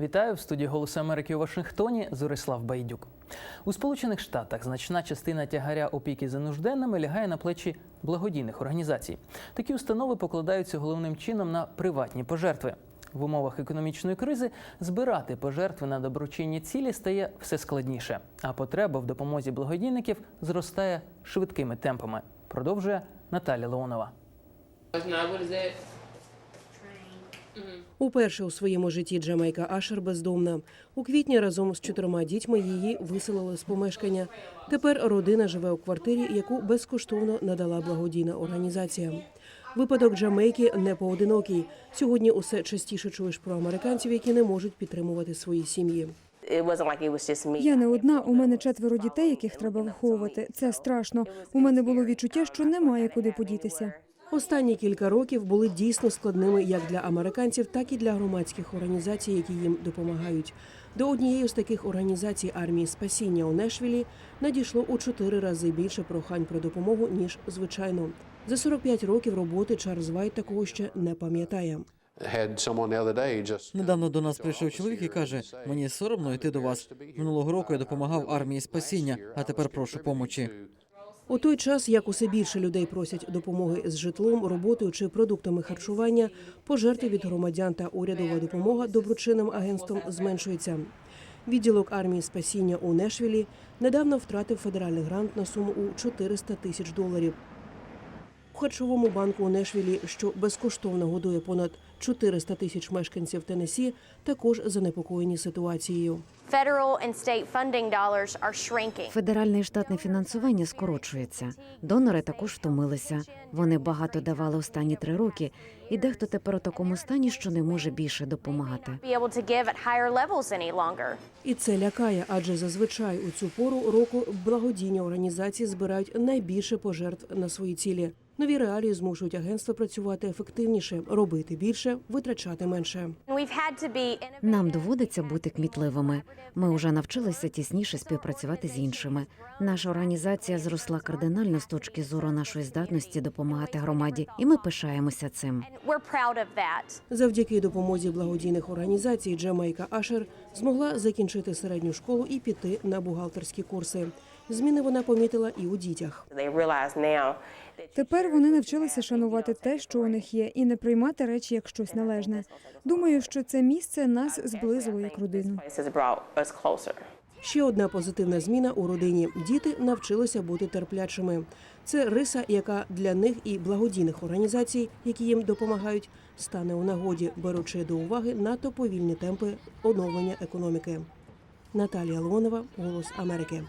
Вітаю в студії Голосу Америки у Вашингтоні. Зорислав Байдюк. У Сполучених Штатах значна частина тягаря опіки за нужденними лягає на плечі благодійних організацій. Такі установи покладаються головним чином на приватні пожертви. В умовах економічної кризи збирати пожертви на доброчинні цілі стає все складніше, а потреба в допомозі благодійників зростає швидкими темпами. Продовжує Наталя Леонова. Уперше у своєму житті Джамайка Ашер бездомна. У квітні разом з чотирма дітьми її виселили з помешкання. Тепер родина живе у квартирі, яку безкоштовно надала благодійна організація. Випадок Джамейки не поодинокий. Сьогодні усе частіше чуєш про американців, які не можуть підтримувати свої сім'ї. Я не одна. У мене четверо дітей, яких треба виховувати. Це страшно. У мене було відчуття, що немає куди подітися. Останні кілька років були дійсно складними як для американців, так і для громадських організацій, які їм допомагають. До однієї з таких організацій армії спасіння у Нешвілі надійшло у чотири рази більше прохань про допомогу ніж звичайно. За 45 років роботи Чарльз Вайт такого ще не пам'ятає. Недавно до нас прийшов чоловік і каже: мені соромно йти до вас. Минулого року я допомагав армії спасіння, а тепер прошу помочі. У той час, як усе більше людей просять допомоги з житлом, роботою чи продуктами харчування, пожертви від громадян та урядова допомога доброчинним агентствам зменшується. Відділок армії спасіння у Нешвілі недавно втратив федеральний грант на суму у 400 тисяч доларів. Харчовому банку у Нешвілі, що безкоштовно годує понад 400 тисяч мешканців Теннессі, також занепокоєні ситуацією. Федеральне і штатне фінансування скорочується. Донори також втомилися. Вони багато давали останні три роки, і дехто тепер у такому стані, що не може більше допомагати. І це лякає, адже зазвичай у цю пору року благодійні організації збирають найбільше пожертв на свої цілі. Нові реалії змушують агентства працювати ефективніше, робити більше, витрачати менше. Нам доводиться бути кмітливими. Ми вже навчилися тісніше співпрацювати з іншими. Наша організація зросла кардинально з точки зору нашої здатності допомагати громаді, і ми пишаємося цим. Завдяки допомозі благодійних організацій Джамайка Ашер змогла закінчити середню школу і піти на бухгалтерські курси. Зміни вона помітила і у дітях. Тепер вони навчилися шанувати те, що у них є, і не приймати речі як щось належне. Думаю, що це місце нас зблизило як родину. Ще одна позитивна зміна у родині. Діти навчилися бути терплячими. Це риса, яка для них і благодійних організацій, які їм допомагають, стане у нагоді, беручи до уваги надто повільні темпи оновлення економіки. Наталія Леонова, Голос Америки.